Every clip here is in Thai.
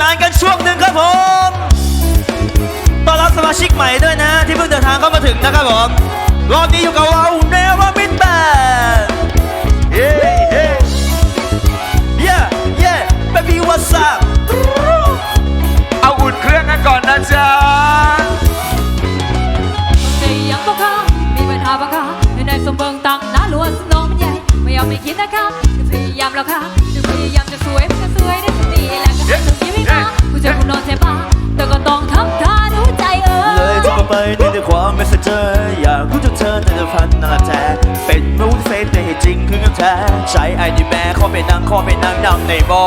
นานกันช่วงหนึ่งครับผมต้อนรับสมาชิกใหม่ด้วยนะ ที่เพิ่งเดินทางเข้ามาถึงนะครับผม รอบนี้อยู่กับเราเนวมินแบนเย้เย้เย้เย้ baby what's up เอาอุ่นเครื่องกันก่อนนะจ๊ะใจยังต้องข้ามีปัญหาปะคะในสมเบิงตังน้าล้วนสนองมันใหญ่ ไม่ยอมไม่คิดนะคะจะพยายามแล้วค่ะ ผู้ชายคนนอนใช่ปะแต่ก็ต้องทำท่าดูใจเอเลอยจะไปในด้วยความไม่สนใจอยากรู้จักเธอแต่จะพันนั่นแหละแท้เป็นมูดเฟซแต่ให้จริงคือกับแท้ใช้ไอดีแม่เข้าไปนั่งเข้าไปนั่งดำในบอ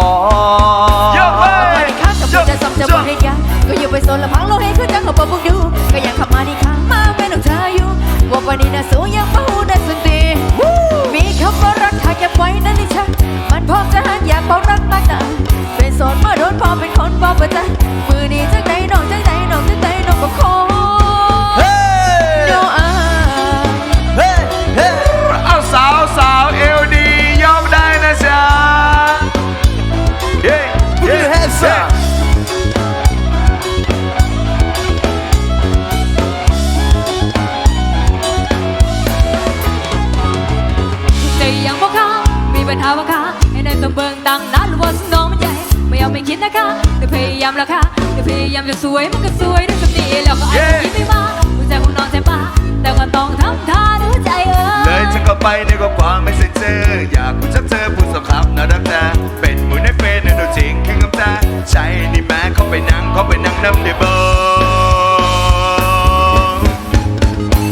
เยอะไปมาดิค่ะกับจะซ้ำจะบอกให้ยังก็อยู่ไปโซนละพังโลให้ขึ้นจังกับปุ๊บดูก็ยังขับมาดิค่ะมาเป็นของเธออยู่ว่าวันนี้น่ะสูงยังมาหูได้สุดดีมีคำว่ารักถ้าเก็บไว้นั่นนี่ฉันมันพร้อมจะหันอยา bumper, ยายามจะสวยมันก็สวยได้สักทีแล้วก็ให้ถึงยิ้มให้มาผู้ชายคนนอนใช่ปะแต่ก็ต้องทำท่าดูใจเออเลยจะก็ไปในก็ความไม่เซ็นเซอร์อยากคุณจักเธอพูดสครับนะดักแต่เป็นมือในเฟซในตัวจริงคือคำตาใช่นี่แม้เขาไปนั่งเขาไปนั่งน้ำเดบ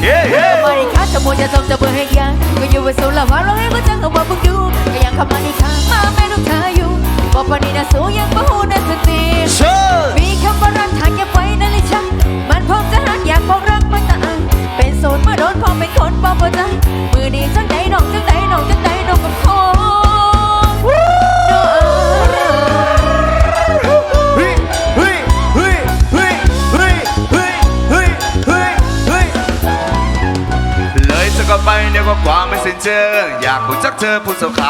เย้เย้มาดิค่ะจะโมจะจงจะเบื่อให้ยังก็อยู่ไปโซนละพังโลให้ขึ้นจังกับปุ๊บดูก็ยังขับมาดิค่ะมาเป็นของเธออยู่ว่า บ่ปนีนะสูงยังบ่ฮู้นะสติมีคำว่ารักทางอย่าไปนั่นเลยชัมันพร้อมจะหักอยากบอกรักมันต่างเป็นโสดเมื่อโดนพอเป็นคนบ่พอใจมือดีจังไดน้องจังไดน้องจังใดน้องกับขอก็ไปเดี๋ยวก็ความไม่สิ้นเชิงอยากหูจักเธอพูดสาวขา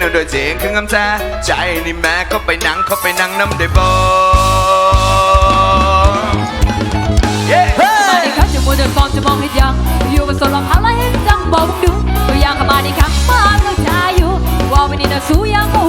มือในเฟซในตัวจริงคือคำตาใจนี่แม้เขาไปนั่งเขาไปนั่งน้ำเดบเย้มาดิครับจะมัวแต่ฟอมจะมองให้ยังอยู่บนโซนลำพังแล้วให้จังบอกดูตัวอย่างกับมาดิครับมาเราชายอยู่ว่าวันนี้น่ะสู้ยังก็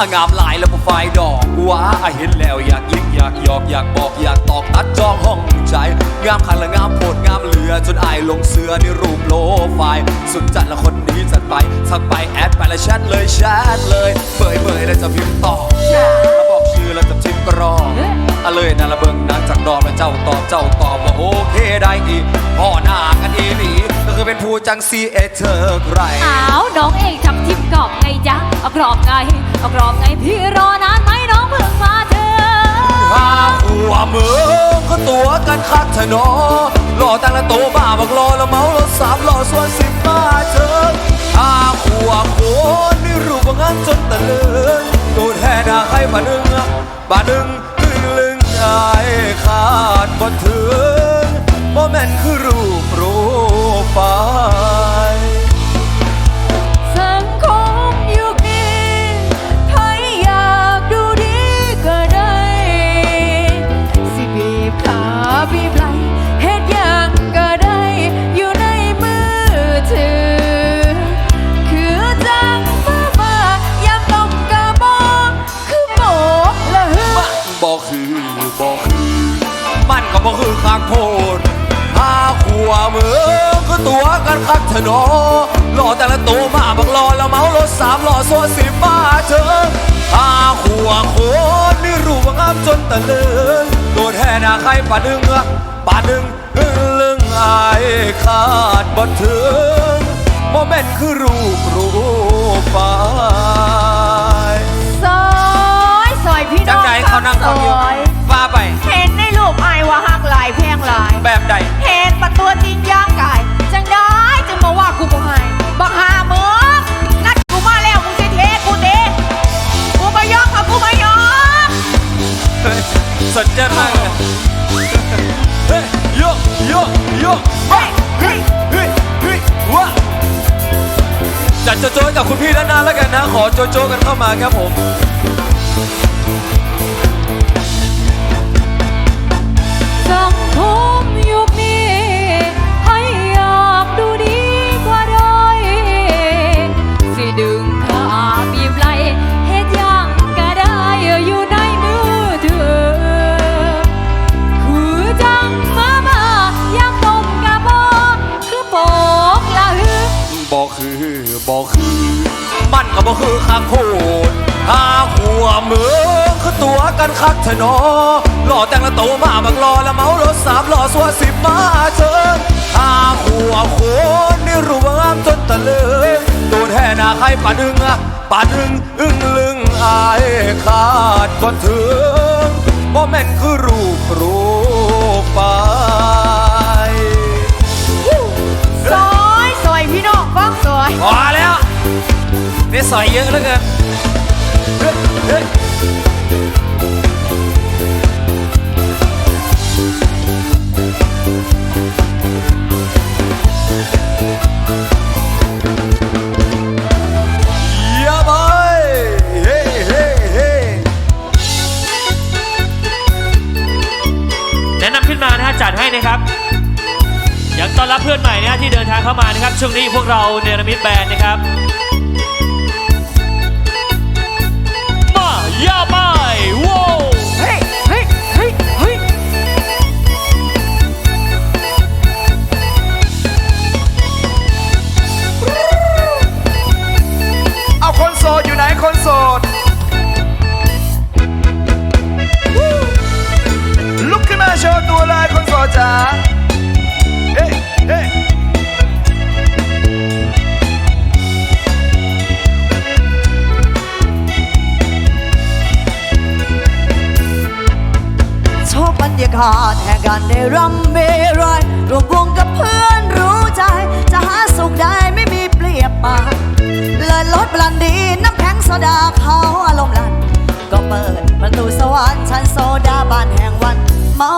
อางามหลายแล้วพอไฟดอกว้าอเห็นแล้วอยากยิกอยากหยอกอยากบอกอยากตอกตัดจองห้องใจ งามคันและงามโพดงามเหลือ จนอายลงเสือในรูปโลไฟล์สุดจัดละคนนี้จัดไปทักไปแอดไปแล้วแชทเลยแชทเลยเบยเบยแล้วจะพิมพ์ต่อแล้วบอกชื่อแล้วจะทิมกรองอะเลยนั่นละเบิงนางจากดอกแล้วเจ้าตอบเจ้าตอบว่าโอเคได้อีพ่อหน้ากันอีหลีก็คือเป็นผู้จังซีเอเธอใครอ้าวน้องเอก กรอบไงพี่รอนานไหมน้องเพิ่งมาเธอห้าหัวเมืองก็ตัวกันคักเถอะเนอรอตั้งละโตบ้าบักรอแล้วเมารถสามรอส่วนสิบมาเถิงห้าหัวโคนนี่รูปว่างานจนตะลึงโดนแห่นาให้บาดึงบาดึงตึงลึงไอ้ขาดบ่ถึงบ่แม่นคือรูปโปรไฟล์ บ่คือข้างโพดหาขัวเมืองคือตัวกันคักเถอะเนอหล่อแต่ละตัวมาบักรอแล้วเมารถสามหล่อโซสิบมาเธอหาขัวโคนนี่รู้ว่างามจนตะลึงตัวแท้หน้าใครป่าดึงอะป่าดึงอึ้งลึงอายขาดบ่ถึงโมเมนต์คือรูปรูปไปซอย ซอยพี่น้จัองงใดเขานั่งฟังอยู่ซอย แพงหลายแบบใดเห็นประตัวจริงย่างกายจังได้จึงมาว่ากูบ่ให้บักหาเมืองนัดกูมาแล้วมึงสิเทกูเตะกูมายอมค่ะกูมายอมเฮ้ยสนใจมากเลยเฮ้ยโยโยโยเฮ้ยเฮ้ยเฮ้ยเฮ้ยว้าจัดโจโจกับคุณพี่ด้านหน้าแล้วกันนะ ขอโจโจกันเข้ามาครับผม โคตรหาขัวเมืองคือตัวกันคักเถนอหล่อแต่งละโตมาบักรอแล้วเมารถสามหล่อสัวสิบมาเชิญหาขัวโคนนี่รู้ว่างามจนตะลึงตัวแท้หน้าใครป่าดึงอะป่าดึงอึ้งลึงอายขาดก่อนถึงโมเมนคือรูปรูปปซ นี่สอยเยอะเหลือเกินเฮ้ยเฮ้ยอย่าไปเฮ้เฮ้เฮ้แนะนำขึ้นมานะฮะจัดให้นะครับยังต้อนรับเพื่อนใหม่นะที่เดินทางเข้ามานะครับ ช่วงนี้พวกเราเนรมิตแบรนด์นะครับ มาย่ แม่การได้รำเมรายรวมวงกับเพื่อนรู้ใจ จะหาสุขได้ไม่มีเปรียบปาเลยลดบลันดีน้ำแข็งโซดาเขาอารมณ์ลัน ก็เปิดประตูสวรรค์ชั้นโซดาบานแห่งวัน เมา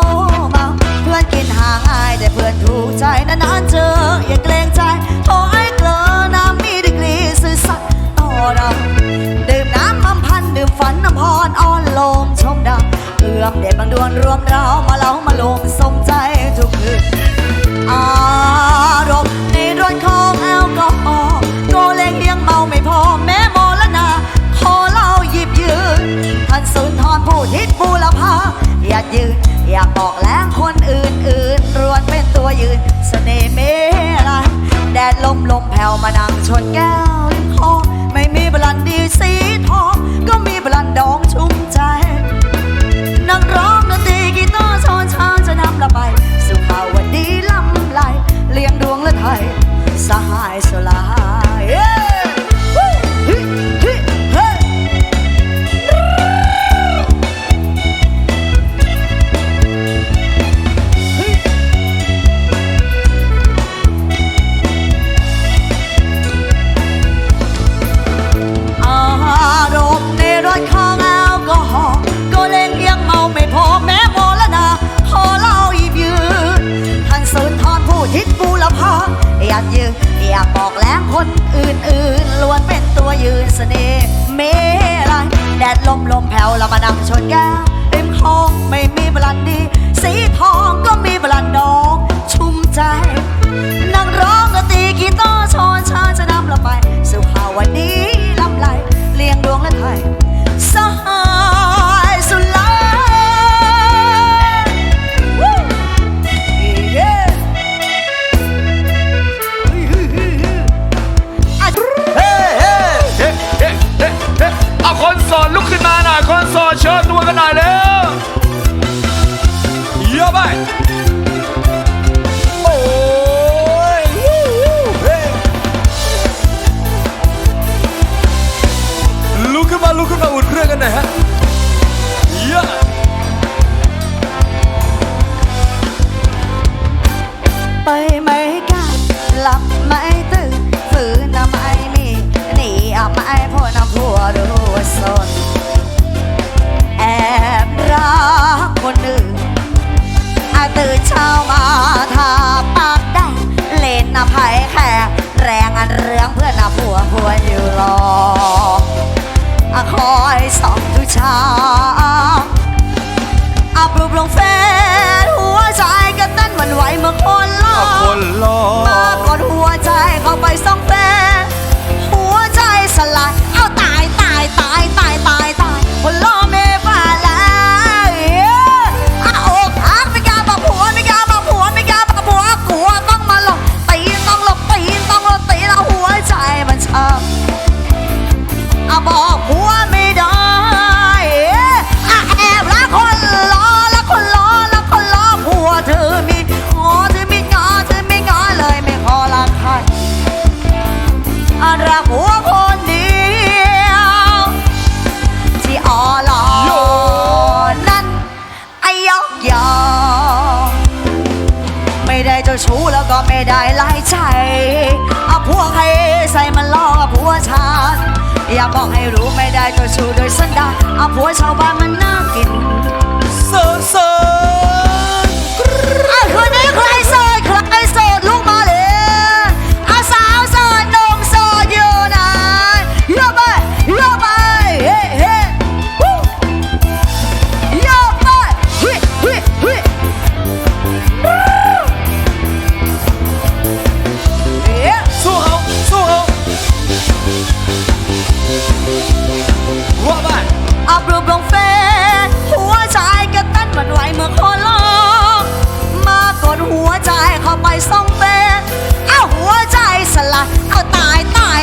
เมาเพื่อนกินห่างอายแต่เพื่อนถูกใจนานๆเจออย่าเกรงใจโอ้ไอ้เกลอน้ำมีดีกรีซื่อสัตย์ต่อเราาวเอื้อมเด็ดบางดวงรวมเรามาเล้ามาลมสมใจทุกคืนอารมณ์ในรถของแอลกอฮอล์โกเลงยังเมาไม่พอแม้มอละนาขอเล่าหยิบยืนท่านสุนทรผู้ทิศบูรพาอยากยืนอยากบอกแล้งคนอื่นๆรวนเป็นตัวยืนสเสน่ห์เมลัยแดดลมลมแผ่วมานั่งชนแก้วริมคองไม่มีบลันดีสีทองก็มีบลันดองชุ่ม มีอะไร แดดลมลมแผ่วเรามานั่งชนแก้วริมคลองไม่มีบลันดี สีทอง มาหน่อยเลย ไม่ได้ไล่ใจเอาพวกให้ใส่มันล่อผัวชาอย่าบอกให้รู้ไม่ได้ตัวชูโดยสันดาเอาผัวชาวบ้านมันน่ากินโซอซไอ้คนนี้ใคร ส่งเบอรเอาหัวใจสลายเอาตายตาย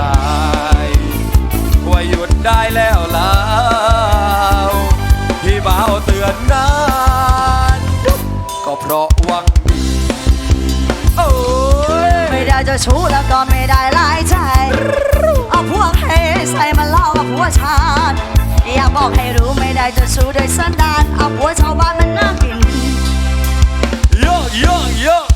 ตายว่าหยุดได้แล้วล่วที่เบาเตือนนานก็เพราะหวังดีโอ้ยไม่ได้จะชู้แล้วก็ไม่ได้หลายใจเอาพวกเฮใส่มาเล่าว่าผัวชาติอยากบอกให้รู้ไม่ได้จะชู้โดยสันดานเอาผัวชาวบ้านมันน่ากินโยโยโย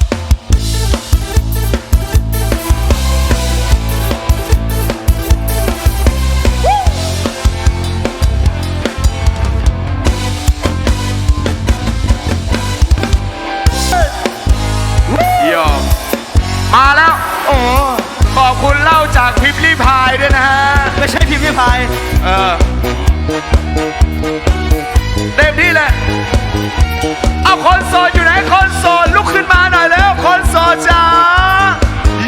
มาแล้ว โอ้ขอบคุณเล่าจากพิมพ์ลี่พายด้วยนะฮะ ไม่ใช่พิมพ์ลี่พายเออเต็มที่แหละเอาคอนโซลอยู่ไหนคอนโซลลุกขึ้นมาหน่อยแล้วคอนโซลจ้า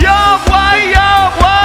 โยกไว้โยกไว้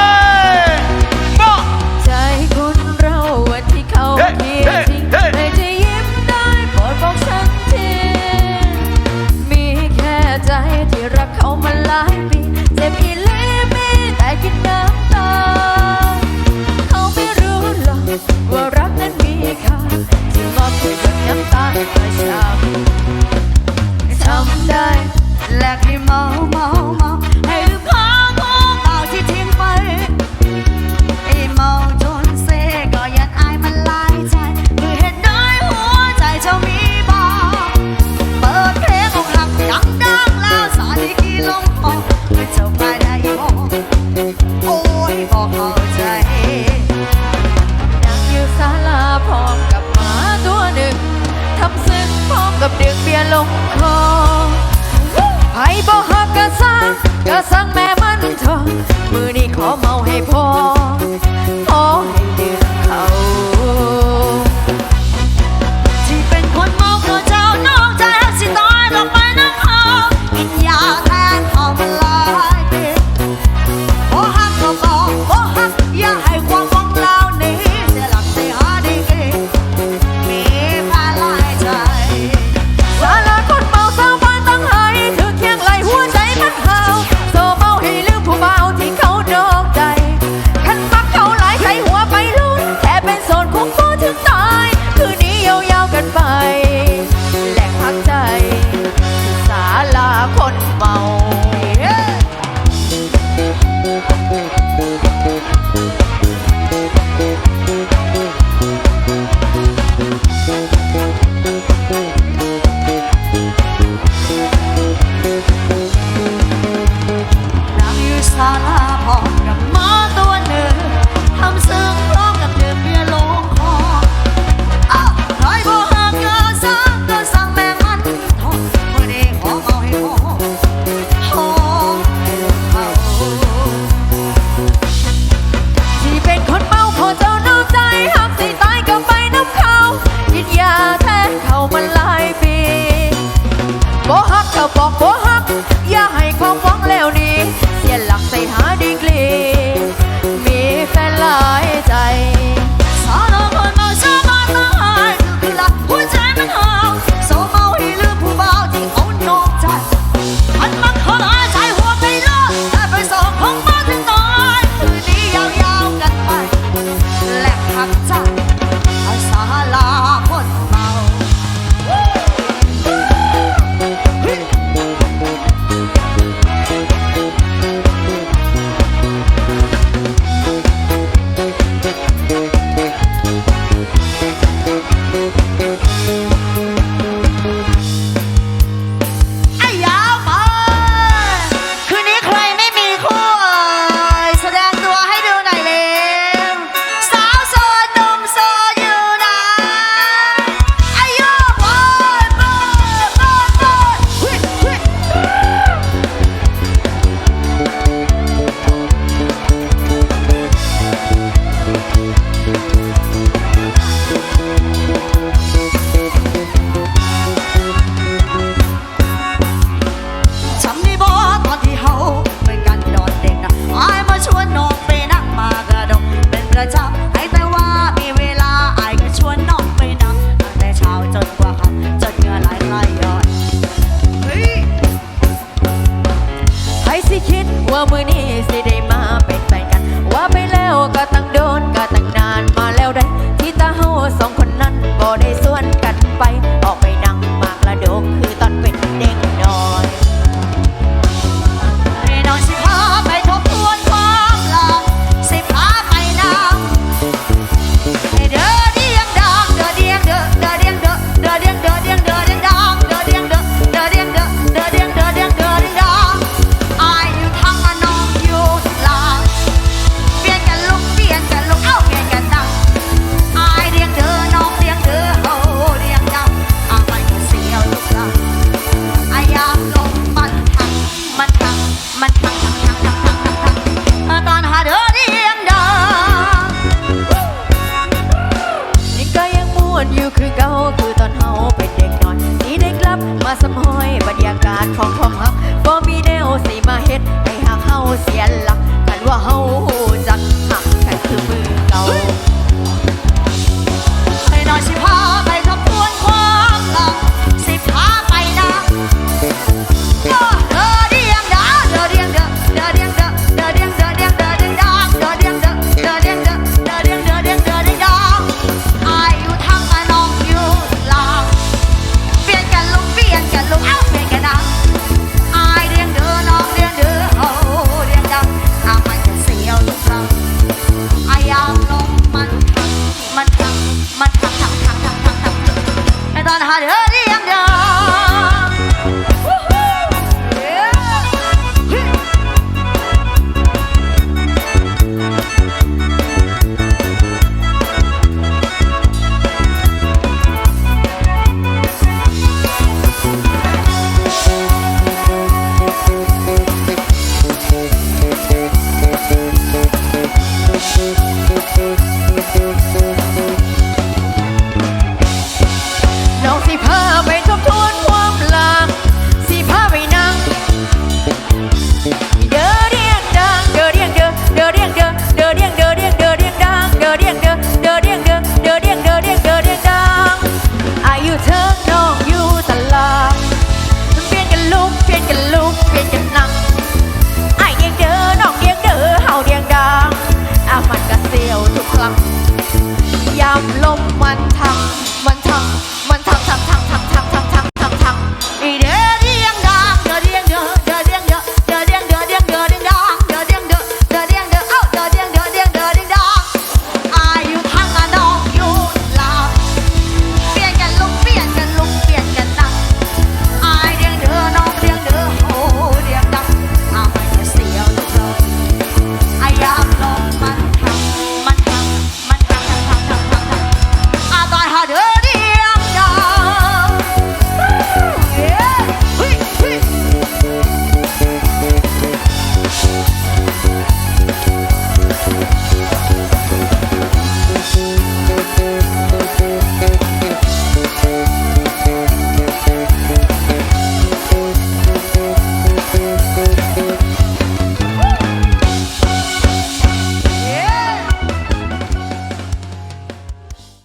าสมอยบรรยากาศของของฮักบ่มีแนวสีมาเฮ็ดให้หักเฮาเสียหลักกันว่าเฮา